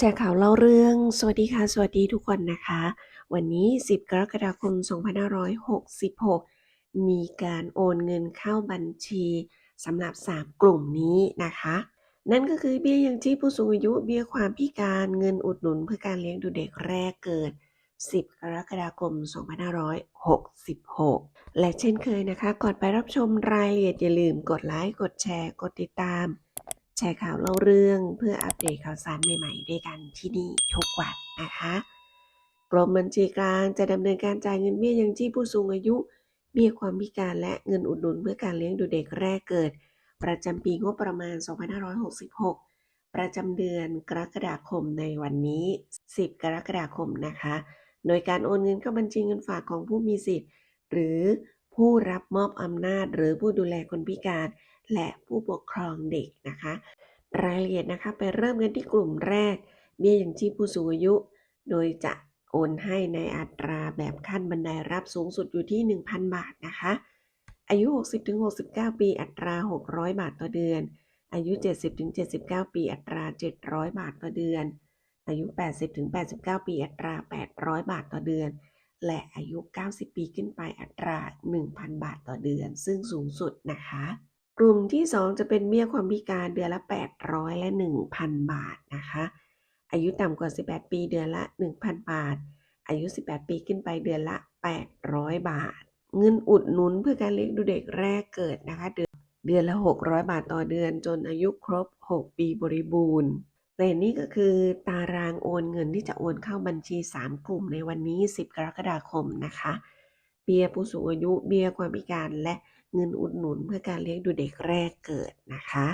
แชร์ข่าวเล่าเรื่อง สวัสดีค่ะ สวัสดีทุกคนนะคะ วันนี้ 10 กรกฎาคม 2566 มีการโอนเงินเข้าบัญชีสำหรับ 3 กลุ่มนี้นะคะ นั่นก็คือเบี้ยยังชีพผู้สูงอายุ เบี้ยความพิการเงินอุดหนุนเพื่อการเลี้ยงดูเด็กแรกเกิด 10 กรกฎาคม 2566 และเช่นเคยนะคะ ก่อนไปรับชมรายละเอียดอย่าลืมกดไลค์ กดแชร์ กดติดตาม แชร์ข่าวเล่าเรื่องเพื่ออัปเดตข่าวสารใหม่ๆด้วยกันที่นี่ทุกวันนะคะกรมบัญชีกลางจะดำเนินการจ่ายเงินเบี้ยยังชีพผู้สูงอายุ เบี้ยความพิการและเงินอุดหนุนเพื่อการเลี้ยงดูเด็กแรกเกิด ประจำปีงบประมาณ 2566 ประจำเดือนกรกฎาคมในวันนี้ 10 กรกฎาคมนะคะ โดยการโอนเงินเข้าบัญชีเงินฝากของผู้มีสิทธิ์ หรือผู้รับมอบอำนาจหรือผู้ดูแลคนพิการ และผู้ปกครองเด็กนะคะ รายละเอียดนะคะไปเริ่มกันที่กลุ่มแรก เบี้ยยังชีพผู้สูงอายุ โดยจะโอนให้ในอัตราแบบขั้นบันไดรับสูงสุดอยู่ที่ 1,000 บาทนะคะ อายุ 60-69 ปีอัตรา 600 บาทต่อเดือน อายุ 70-79 ปีอัตรา 700 บาทต่อเดือน อายุ 80-89 ปีอัตรา 800 บาทต่อเดือน และอายุ 90 ปีขึ้นไปอัตรา 1,000 บาทต่อเดือน ซึ่งสูงสุดนะคะ กลุ่มที่ 2 จะเป็นเบี้ยความพิการเดือนละ 800 และ 1,000 บาทนะคะ อายุต่ำกว่า 18 ปีเดือนละ 1,000 บาท อายุ 18 ปีขึ้นไปเดือนละ 800 บาท เงินอุดหนุนเพื่อการเลี้ยงดูเด็กแรกเกิดนะคะ เดือนเดือนละ 600 บาทต่อเดือนจนอายุครบ 6 ปีบริบูรณ์แต่นี่ก็คือตารางโอนเงินที่จะโอนเข้าบัญชี 3 กลุ่มในวันนี้ 10 กรกฎาคมนะคะ เบี้ยผู้สูงอายุ เบี้ยความพิการและ เงินอุดหนุนเพื่อการเลี้ยงดูเด็กแรกเกิดนะคะ